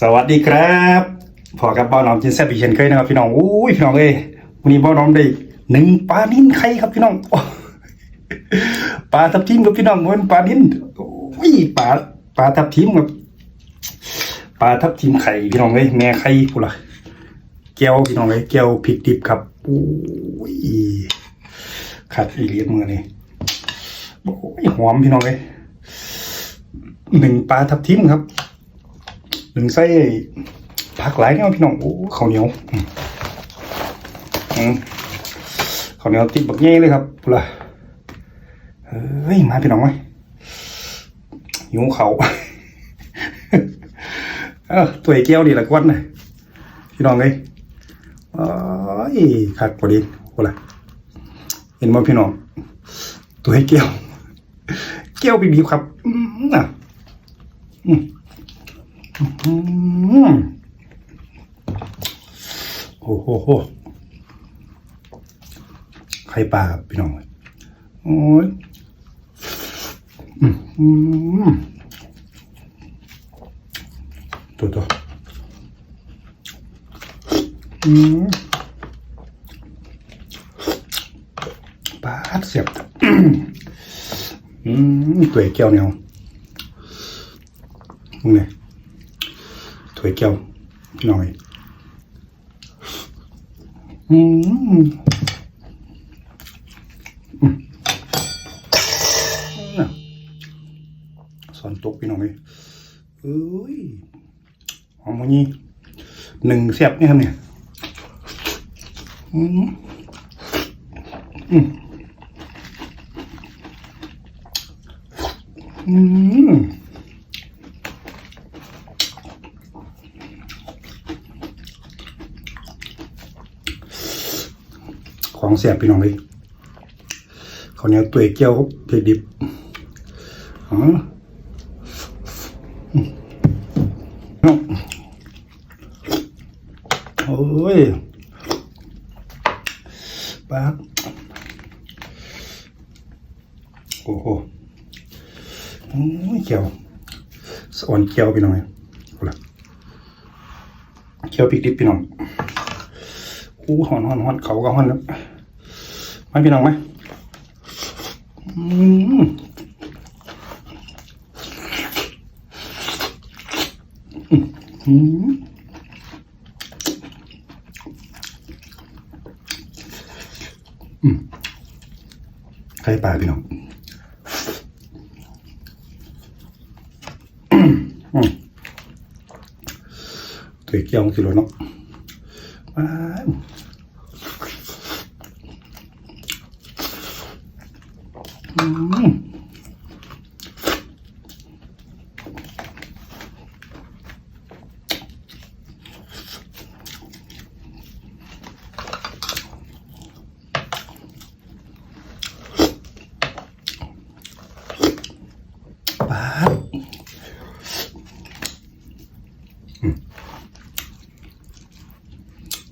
สวัสดีครับพอกับบ้าน้อมจินแซ่บอีกเช่นเคยนะครับพี่น้องอุ้ยพี่น้องเอ้ยวันนี้บ้าน้อมได้หนึ่งปลานิ่นไข่ครับพี่น้องปลาทับทิมครับพี่น้องมันปลานิ่นโอ้ยปลาปลาทับทิมครับปลาทับทิมไข่พี่น้องเอ้ยแม่ไข่พูละแก้วพี่น้องเอ้ยแก้วพริกดิบครับโอ้ยขัดอีเลียนมือนี่โอ้ยหอมพี่น้องเอ้ยหนึ่งปลาทับทิมครับ หนึ่งไส้ผักหลายเนี่ยพี่น้องโอ้ข้าวเหนียวข้าวเหนียวติดบักเย่เลยครับพูดละเฮ้ยมาพี่น้องไหมหิวเขาเออตัวไอ้แก้วดีละกวนนะพี่น้องเลยโอ้ยขาดพอดีพูดละเห็นไหมพี่น้อง ตัวไอ้แก้วแก้วบีบครับ อืมอะอืม โอ้โหโหไข่ปลาครับพี่น้องโอ้ยตัวตัวปลาเสียบอืมตัวไอ้แก้วเนี่ยมึงไงถ้ วยแก้วหน่อยอืมอืมสอนตกพี่น้องเลยเอ้ยหอมมันนี่หนึ่งเสียบนี่ครับเนี่ยอืมอืมอืม ของเสียบพี่น้องเลยเขาเนี้ตัวเกี๊ยวเผ็ดดิบอ๋อโอ้ยปาดโอ้โหโอ้ยเกี๊ยวสวรรค์เกี๊ยวพี่น้องเลยเอาละเกี๊ยวพริกดิบพี่น้องอู้หอนหอนหอนเขาก็หอนครับ มาพี่น้องไหมอืมอืมอืมไข่ปลาพี่น้องอืมตัวเกี่ยวสิเลเนาะว้าว อืมปาดอืม เ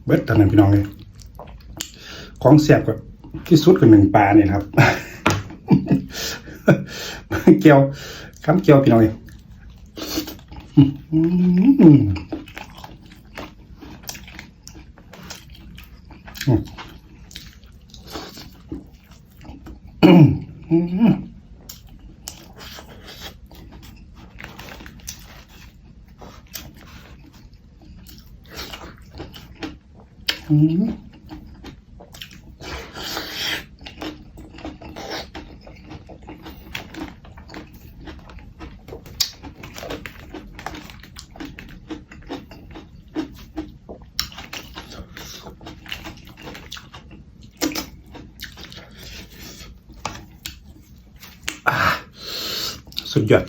บิดตอนนั้นพี่น้องเลย ของเสียบกับที่สุดคือหนึ่งปลาเนี่ยครับ เกียวคำเกียวพี่น้องเลยอืมอืมอืมอืมอืม สุดยอด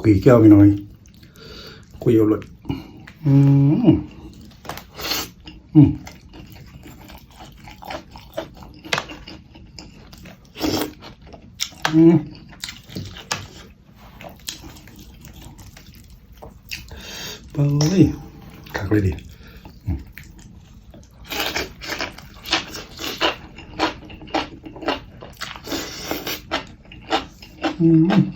คุยแก้วไปหน่อยคุยเอาหลดอืมอืมอืมเฮ้ยคักเลยดิอืม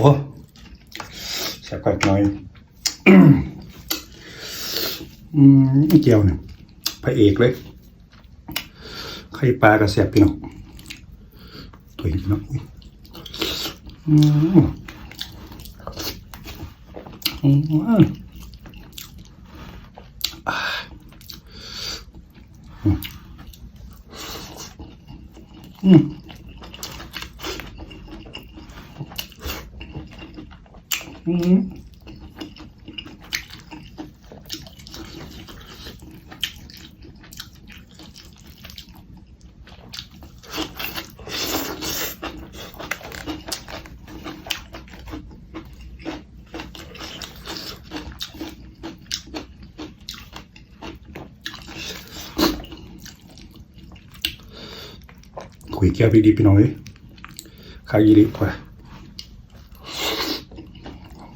อ้แซ่บกว่อีกหน่อยอืมเจียวเนี่ยพระเอกเลยไข่ปลากระแสบพี่น้องตัวเองพี่น้องอืมอืมอืม คุยแก้วดีๆพี่น้องเอ้ยขายยีริกว่า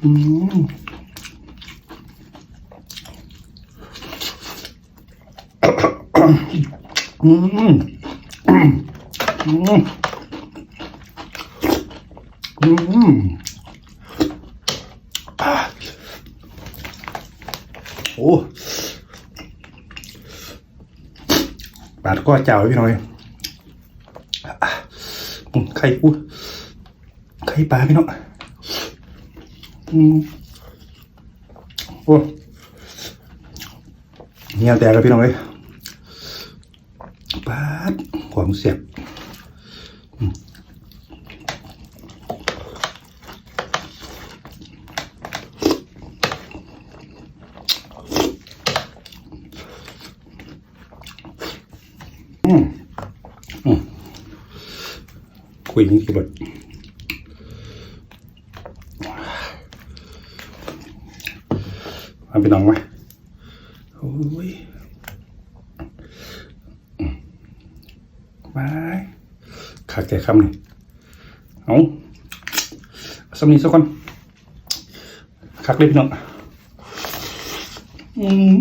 อืมอืมอืมอืมอืมโอ้ บาดก็เจ้าพี่น้อย ไข่อุ้ยไข่ปลาพี่น้องอืมโอ้เหี่ยแต่แล้วพี่น้องเอ้ยปลาความเสียบอืมอืมอืม คุยนี่คือบทมาไปน้องไหมโอ้ยอืมไปขาดแก่คำนี่เอาสำนีสักคนคักเลยพี่น้องอืม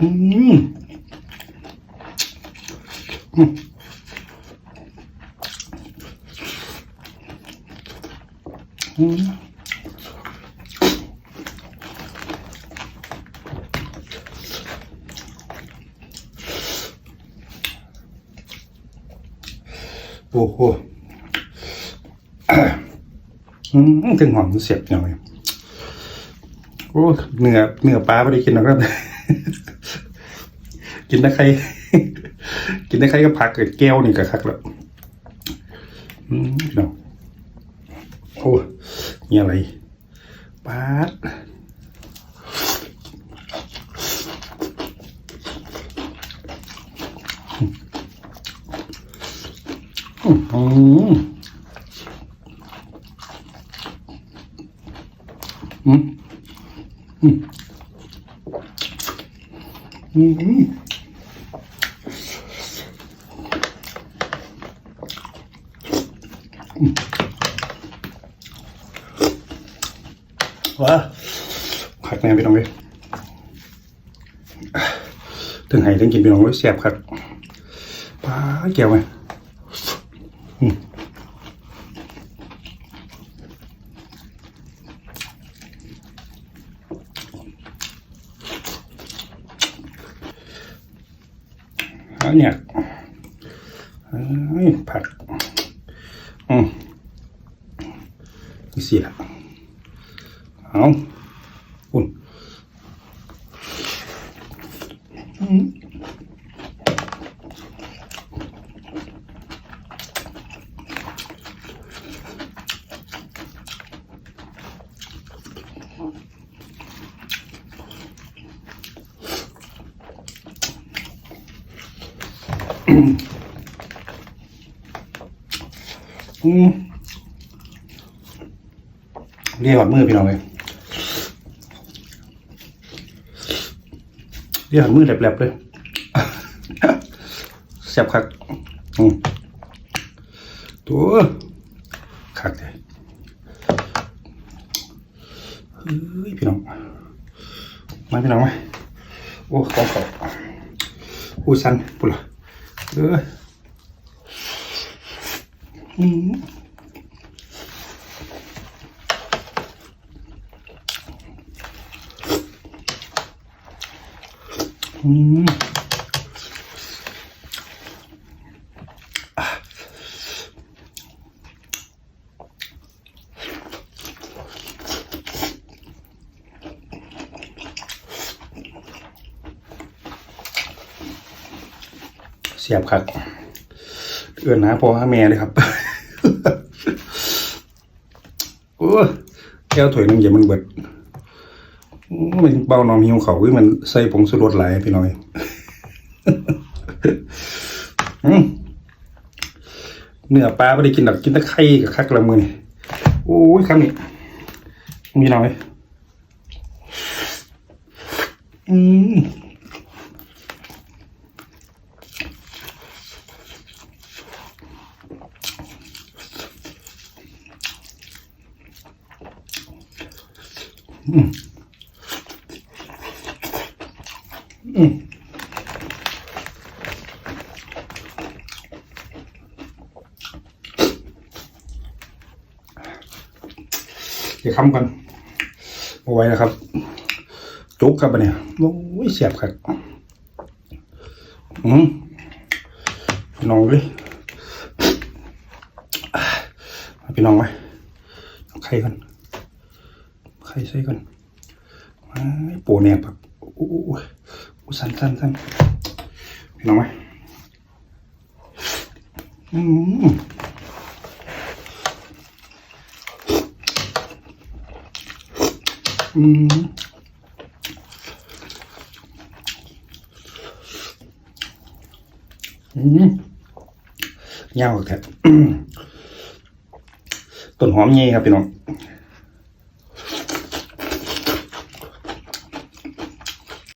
อืม อืม โอ้โหอืมถึงหอมเสียบหน่อยโอ้เนื้อเนื้อปลาไม่ได้กินหรอกครับ กินได้ใคร กินได้ใครก็พักเกิดแก้วนี่ก็คักแล้วอืมพี่น้อง นี่อะไรปาดอืมอืมอืมอืม ว้าขัดแน่พี่น้องเลยถึงไห้ถึงกินพี่น้องเลยแสบครับป้าแก้วไหมอืมอันเนี่ยเอ้ยผัดอืมนี่สิละ เอาอุ่นอืมเรียกก่อนมือพี่น้องเลย เรียกมือแหลบๆเลยแซ่บคักอืมตัวคักเลยเฮ้ยพี่น้องมาพี่น้องมาโอ้ของเขาอู้สันปุ๊ละเออ อืมอืม เสียบครับเอื้อนหาพ่อหาแม่เลยครับโอ้แก้วถ้วยนึงอย่ามันเบิด มันเบานอมหิวเขาคือมันใส่ผงสุรสหลายพี่น้อยเนื้อปลาไม่ได้กินดอกกินแตะไคร่กับคักละมือนี่โอ้ยคำนี้มีหน่อยอืมเดี๋ คำกันเอาไว้นะครับ จุกครับเนี่ยโอ้ยเสียบครับอืมพี่น้องเลยพี่น้องไว้เอาไข่กันไข่ใส่กันปูเนี่ยแบบโอ้โหอู้สันสันสันพี่น้องไว้อืม อืมอืมเงาแค่ต้นหอมเงี้ครับพี่น้อง